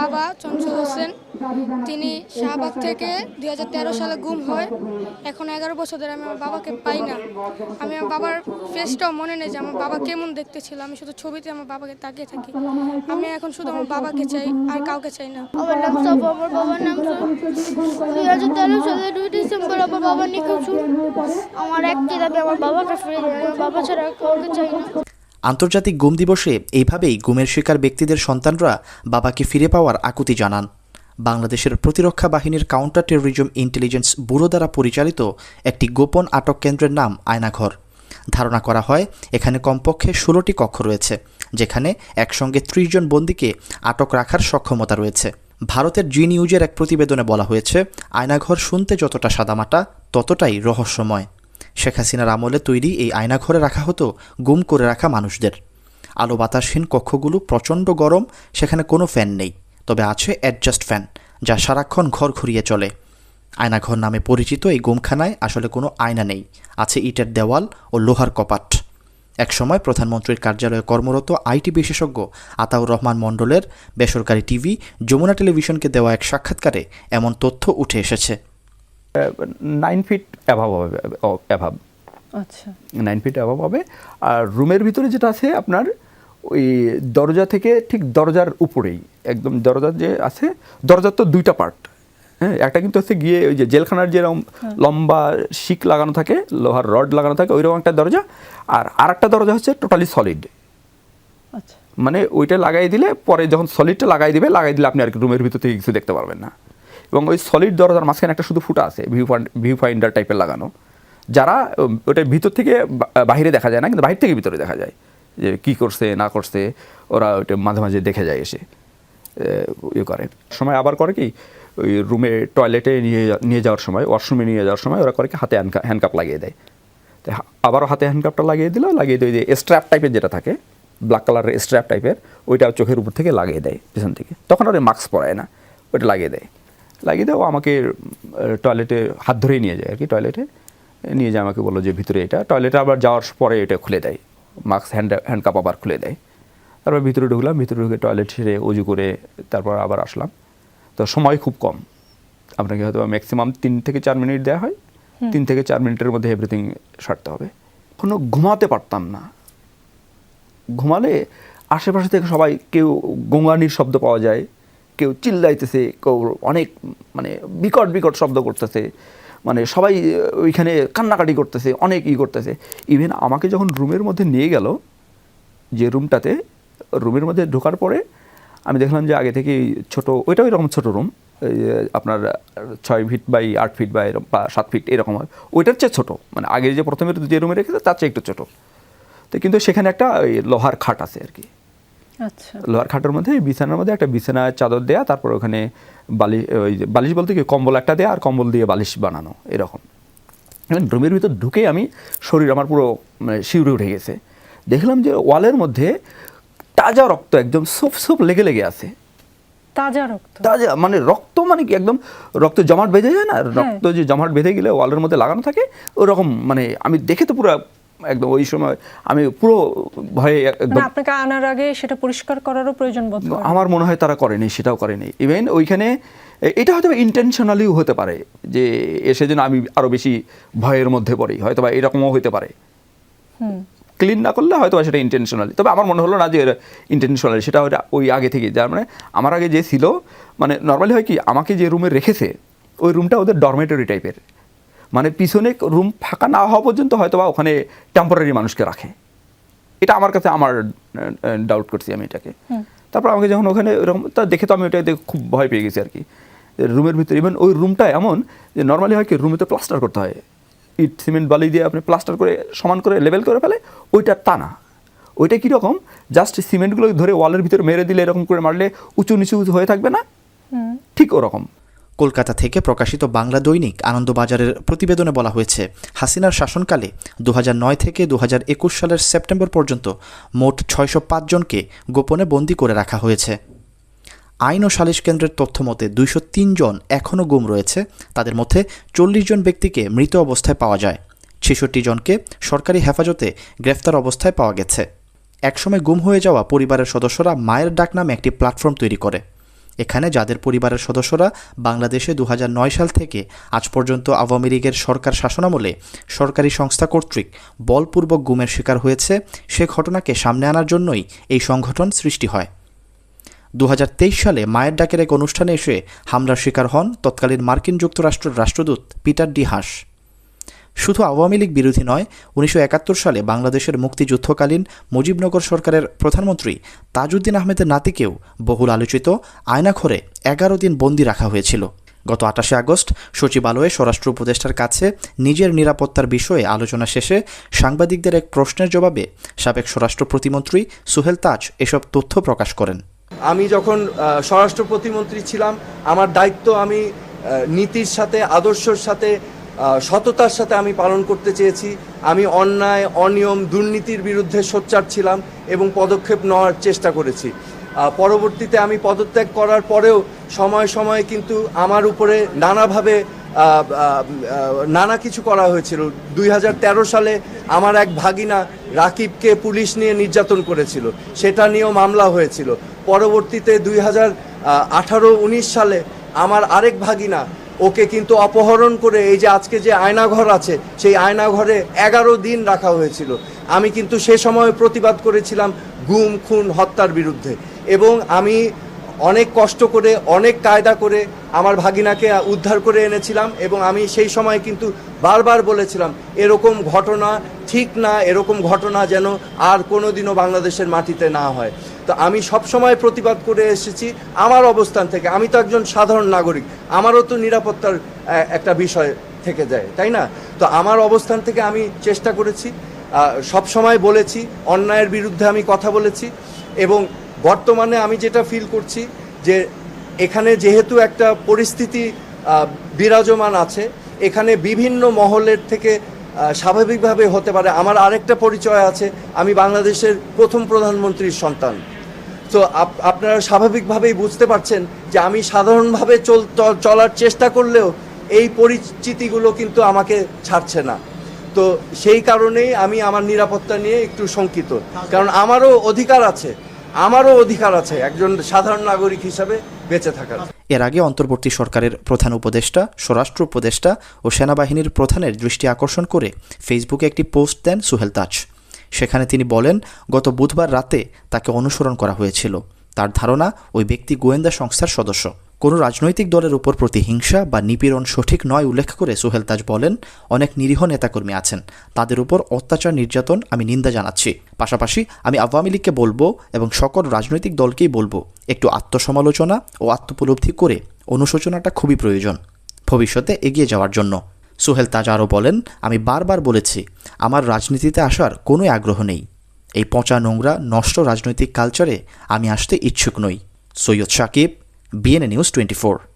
বাবা চঞ্চল হোসেন। তিনি শাহবাগ থেকে দু হাজার তেরো সালে গুম হয়। এখন এগারো বছর ধরে আমি আমার বাবাকে পাই না। আমি আমার বাবার ফেসটাও মনে নেই যে আমার বাবা কেমন দেখতে ছিল। আমি শুধু ছবিতে আমার বাবাকে তাকিয়ে থাকি। আমি এখন শুধু আমার বাবাকে চাই, আর কাউকে চাই না। আমার নাম সাফা, আমার বাবার নাম দুই হাজার তেরো সালে দুই ডিসেম্বর আমার বাবা নিখোঁজ আমার একটি দাবি, আমার বাবাকে ফিরে আমার বাবা ছাড়া কাউকে চাই না। আন্তর্জাতিক গুম দিবসে এইভাবেই গুমের শিকার ব্যক্তিদের সন্তানরা বাবাকে ফিরে পাওয়ার আকুতি জানান। বাংলাদেশের প্রতিরক্ষা বাহিনীর কাউন্টার টেরোরিজম ইন্টেলিজেন্স ব্যুরো দ্বারা পরিচালিত একটি গোপন আটক কেন্দ্রের নাম আয়নাঘর। ধারণা করা হয়, এখানে কমপক্ষে ষোলোটি কক্ষ রয়েছে, যেখানে একসঙ্গে ত্রিশ জন বন্দীকে আটক রাখার সক্ষমতা রয়েছে। ভারতের জি নিউজের এক প্রতিবেদনে বলা হয়েছে, আয়নাঘর শুনতে যতটা সাদামাটা, ততটাই রহস্যময়। শেখ হাসিনার আমলে তৈরি এই আয়নাঘরে রাখা হতো গুম করে রাখা মানুষদের। আলো বাতাসহীন কক্ষগুলো প্রচণ্ড গরম, সেখানে কোনো ফ্যান নেই। তবে আছে অ্যাডজাস্ট ফ্যান যা সারাক্ষণ ঘর ঘুরিয়ে চলে। আয়নাঘর নামে পরিচিত এই গুমখানায় আসলে কোনো আয়না নেই, আছে ইটের দেওয়াল ও লোহার কপাট। একসময় প্রধানমন্ত্রীর কার্যালয়ে কর্মরত আইটি বিশেষজ্ঞ আতাউর রহমান মণ্ডলের বেসরকারি টিভি যমুনা টেলিভিশনকে দেওয়া এক সাক্ষাৎকারে এমন তথ্য উঠে এসেছে। নাইন ফিট অ্যাভাব হবে অ্যাভাব আচ্ছা। নাইন ফিট অ্যাভাব হবে। আর রুমের ভিতরে যেটা আছে আপনার ওই দরজা থেকে ঠিক দরজার উপরেই একদম দরজার যে আছে দরজার তো দুইটা পার্ট হ্যাঁ একটা কিন্তু হচ্ছে গিয়ে ওই যে জেলখানার যেরকম লম্বা শিক লাগানো থাকে লোহার রড লাগানো থাকে ওইরকম একটা দরজা। আর আরেকটা দরজা হচ্ছে টোটালি সলিড আচ্ছা। মানে ওইটা লাগাই দিলে পরে যখন সলিডটা লাগাই দিবে লাগাই দিলে আপনি আর কি রুমের ভিতর থেকে কিছু দেখতে পারবেন না। এবং ওই সলিড দরজার মাঝখানে একটা শুধু ফুটা আছে ভিউ ভিউ ফাইন্ডার টাইপের লাগানো। যারা ওটা ভিতর থেকে বাহিরে দেখা যায় না, কিন্তু বাহির থেকে ভিতরে দেখা যায়। যে কি করছে, না করছে, ওরা ওইটা মাঝে মাঝে দেখে যায় এসে ইয়ে করে। সময় আবার করে কি, ওই রুমে টয়লেটে নিয়ে নিয়ে যাওয়ার সময় ওয়াশরুমে নিয়ে যাওয়ার সময় ওরা করে কি, হাতে হ্যান্ডকাপ লাগিয়ে দেয়। তো আবারও হাতে হ্যান্ডকাপটা লাগিয়ে দিল, লাগিয়ে দিয়ে স্ট্র্যাপ টাইপের যেটা থাকে ব্ল্যাক কালারের স্ট্র্যাপ টাইপের ওইটা চোখের উপর থেকে লাগিয়ে দেয়, পিছন থেকে। তখন আর মাস্ক পরায় না, ওইটা লাগিয়ে দেয়। লাগিয়ে দেয় ও আমাকে টয়লেটে হাত ধরেই নিয়ে যায় আর কি টয়লেটে নিয়ে যায় আমাকে বলল যে ভিতরে এটা। টয়লেটে আবার যাওয়ার পরে এটা খুলে দেয়। মাস্ক হ্যান্ড হ্যান্ডকাপ আবার খুলে দেয়। তারপর ভিতরে ঢুকলাম ভিতরে ঢুকে টয়লেট সেরে অজু করে তারপর আবার আসলাম। তো সময় খুব কম। আপনাকে হয়তো ম্যাক্সিমাম তিন থেকে চার মিনিট দেওয়া হয়। তিন থেকে চার মিনিটের মধ্যে এভরিথিং সারতে হবে। কোনো ঘুমাতে পারতাম না। ঘুমালে আশেপাশে থেকে সবাই কেউ গোঙানির শব্দ পাওয়া যায়। কেউ চিল্লাইতেছে, কেউ অনেক মানে বিকট বিকট শব্দ করতেছে মানে সবাই ওইখানে কান্নাকাটি করতেছে, অনেক ই করতেছে। ইভেন আমাকে যখন রুমের মধ্যে নিয়ে গেল, যে রুমটাতে, রুমের মধ্যে ঢোকার পরে আমি দেখলাম যে আগে থেকে ছোট ওইটাও এরকম ছোট রুম আপনার ছয় ফিট বাই আট ফিট বা এরকম বা সাত ফিট এরকম হয়। ওইটার চেয়ে ছোটো মানে আগে যে প্রথমে যে রুমে রেখেছে, তার চেয়ে একটু ছোটো। তো কিন্তু সেখানে একটা ওই লোহার খাট আছে আর কি। আচ্ছা। লোহার খাটের মধ্যে বিছানার মধ্যে একটা বিছানা চাদর দেয়া তারপর ওখানে বালিশ ওই বালিশ বলতে কি কম্বল একটা দেয়া আর কম্বল দিয়ে বালিশ বানানো এরকম। রুমের ভিতর ঢুকে আমি শরীর আমার পুরো মানে শিউরে উঠে গেছে। দেখলাম যে ওয়ালের মধ্যে তাজা রক্ত একদম সুপ সুপ লেগে লেগে আছে। তাজা রক্ত? তাজা মানে রক্ত মানে কি একদম রক্ত জমাট বেঁধে যায় না? রক্ত যে জমাট বেঁধে গেলে ওয়ালের মধ্যে লাগানো থাকে ওরকম মানে আমি দেখে তো পুরো একদম ওই সময় আমি পুরো ভয়ে একদম মানে আপনাকে আনার আগে সেটা পরিষ্কার করারও প্রয়োজন বোধ আমার মনে হয় তারা করেনি সেটাও করেনি। ইভেন ওইখানে এটা হয়তো ইন্টেনশনালিও হতে পারে যে এসে যেন আমি আরও বেশি ভয়ের মধ্যে পড়ি হয়তো বা এরকমও হতে পারে। হুম। ক্লিন না করলে হয়তো সেটা ইন্টেনশনালি তবে আমার মনে হলো না যে ইন্টেনশনালি সেটা ওই আগে থেকে যার মানে আমার আগে যে ছিল মানে নর্মালি হয় কি আমাকে যে রুমে রেখেছে ওই রুমটা ওদের ডরমেটরি টাইপের মানে পিছনে রুম ফাঁকা না হওয়া পর্যন্ত হয়তো বা ওখানে টেম্পোরারি মানুষকে রাখে। এটা আমার কাছে আমার ডাউট করছি আমি এটাকে। তারপর আমাকে যখন ওখানে এরকম তা দেখে তো আমি ওটা দেখে খুব ভয় পেয়ে গেছি আর কি রুমের ভিতরে ইভেন ওই রুমটা এমন যে নর্মালি হয় কি রুমে তো প্লাস্টার করতে হয়। ইট সিমেন্ট বালি দিয়ে আপনি প্লাস্টার করে সমান করে লেভেল করে ফেলে ওইটা তা না। ওইটা কীরকম? জাস্ট সিমেন্টগুলো ধরে ওয়ালের ভিতরে মেরে দিলে এরকম করে মারলে উঁচু নিচু হয়ে থাকবে না? ঠিক ওরকম। কলকাতা থেকে প্রকাশিত বাংলা দৈনিক আনন্দবাজারের প্রতিবেদনে বলা হয়েছে, হাসিনার শাসনকালে দু হাজার নয় থেকে দু হাজার একুশ সালের সেপ্টেম্বর পর্যন্ত মোট ছয়শো জনকে গোপনে বন্দি করে রাখা হয়েছে। আইন ও সালিশ কেন্দ্রের তথ্য মতে দুইশো জন এখনও গুম রয়েছে, তাদের মধ্যে চল্লিশ জন ব্যক্তিকে মৃত অবস্থায় পাওয়া যায়। ছেষট্টি জনকে সরকারি হেফাজতে গ্রেফতার অবস্থায় পাওয়া গেছে। একসময় গুম হয়ে যাওয়া পরিবারের সদস্যরা মায়ের ডাক নামে একটি প্ল্যাটফর্ম তৈরি করে। এখানে যাদের পরিবারের সদস্যরা বাংলাদেশে দু হাজার নয় সাল থেকে আজ পর্যন্ত আওয়ামী লীগের সরকার শাসনামলে সরকারি সংস্থা কর্তৃক বলপূর্বক গুমের শিকার হয়েছে, সে ঘটনাকে সামনে আনার জন্যই এই সংগঠন সৃষ্টি হয়। দু হাজার তেইশ সালে মায়ের ডাকের এক অনুষ্ঠানে এসে হামলার শিকার হন তৎকালীন মার্কিন যুক্তরাষ্ট্রের রাষ্ট্রদূত পিটার ডি হাস শুধু আওয়ামী লীগ বিরোধী নয়, উনিশশো সালে বাংলাদেশের মুক্তিযুদ্ধকালীন মুজিবনগর সরকারের প্রধানমন্ত্রী তাজউদ্দিন আহমেদের নাতিকেও বহুল আলোচিত আয়নাঘরে এগারো দিন বন্দি রাখা হয়েছিল। গত আটাশে আগস্ট সচিবালয়ে স্বরাষ্ট্র উপদেষ্টার কাছে নিজের নিরাপত্তার বিষয়ে আলোচনা শেষে সাংবাদিকদের এক প্রশ্নের জবাবে সাবেক স্বরাষ্ট্র প্রতিমন্ত্রী সুহেল তাজ এসব তথ্য প্রকাশ করেন। আমি যখন স্বরাষ্ট্র প্রতিমন্ত্রী ছিলাম, আমার দায়িত্ব আমি নীতির সাথে, আদর্শের সাথে সততার সাথে আমি পালন করতে চেয়েছি। আমি অন্যায়, অনিয়ম, দুর্নীতির বিরুদ্ধে সোচ্চার ছিলাম এবং পদক্ষেপ নেওয়ার চেষ্টা করেছি। পরবর্তীতে আমি পদত্যাগ করার পরেও সময় সময়ে কিন্তু আমার উপরে নানাভাবে নানা কিছু করা হয়েছিল। দুই হাজার তেরো সালে আমার এক ভাগিনা রাকিবকে পুলিশ নিয়ে নির্যাতন করেছিল। সেটা নিয়েও মামলা হয়েছিল। পরবর্তীতে দুই হাজার আঠারো, উনিশ সালে আমার আরেক ভাগিনা ওকে কিন্তু অপহরণ করে এই যে আজকে যে আয়নাঘর আছে, সেই আয়নাঘরে এগারো দিন রাখা হয়েছিল। আমি কিন্তু সে সময় প্রতিবাদ করেছিলাম গুম, খুন, হত্যার বিরুদ্ধে। এবং আমি অনেক কষ্ট করে, অনেক কায়দা করে আমার ভাগিনাকে উদ্ধার করে এনেছিলাম এবং আমি সেই সময় কিন্তু বারবার বলেছিলাম, এরকম ঘটনা ঠিক না এরকম ঘটনা যেন আর কোনোদিনও বাংলাদেশের মাটিতে না হয়। তো আমি সব সময় প্রতিবাদ করে এসেছি আমার অবস্থান থেকে। আমি তো একজন সাধারণ নাগরিক, আমারও তো নিরাপত্তার একটা বিষয় থেকে যায়, তাই না? তো আমার অবস্থান থেকে আমি চেষ্টা করেছি সব সময় বলেছি, অন্যায়ের বিরুদ্ধে আমি কথা বলেছি এবং বর্তমানে আমি যেটা ফিল করছি যে এখানে যেহেতু একটা পরিস্থিতি বিরাজমান আছে, এখানে বিভিন্ন মহলের থেকে স্বাভাবিকভাবে হতে পারে। আমার আরেকটা পরিচয় আছে। আমি বাংলাদেশের প্রথম প্রধানমন্ত্রীর সন্তান। তো আপ- আপনারা স্বাভাবিকভাবেই বুঝতে পারছেন যে আমি সাধারণভাবে চল চলার চেষ্টা করলেও এই পরিচিতিগুলো কিন্তু আমাকে ছাড়ছে না। তো সেই কারণেই আমি আমার নিরাপত্তা নিয়ে একটু শঙ্কিত। কারণ আমারও অধিকার আছে। আমারও অধিকার আছে। একজন সাধারণ নাগরিক হিসাবে বেঁচে থাকার। এর আগে অন্তর্বর্তী সরকারের প্রধান উপদেষ্টা, স্বরাষ্ট্র উপদেষ্টা ও সেনাবাহিনীর প্রধানের দৃষ্টি আকর্ষণ করে ফেসবুকে একটি পোস্ট দেন সুহেল তাজ। সেখানে তিনি বলেন, গত বুধবার রাতে তাকে অনুসরণ করা হয়েছিল। তার ধারণা, ওই ব্যক্তি গোয়েন্দা সংস্থার সদস্য। কোনো রাজনৈতিক দলের উপর প্রতিহিংসা বা নিপীড়ন সঠিক নয় উল্লেখ করে সুহেল তাজ বলেন, অনেক নিরীহ নেতাকর্মী আছেন। তাদের উপর অত্যাচার, নির্যাতন আমি নিন্দা জানাচ্ছি। পাশাপাশি আমি আওয়ামী লীগকে বলব এবং সকল রাজনৈতিক দলকেই বলব, একটু আত্মসমালোচনা ও আত্মোপলব্ধি করে অনুশোচনাটা খুবই প্রয়োজন, ভবিষ্যতে এগিয়ে যাওয়ার জন্য। সোহেল তাজ আরও বলেন, আমি বারবার বলেছি, আমার রাজনীতিতে আসার কোনো আগ্রহ নেই। এই পচা নোংরা, নষ্ট রাজনৈতিক কালচারে আমি আসতে ইচ্ছুক নই। Syed Shakib BN News 24.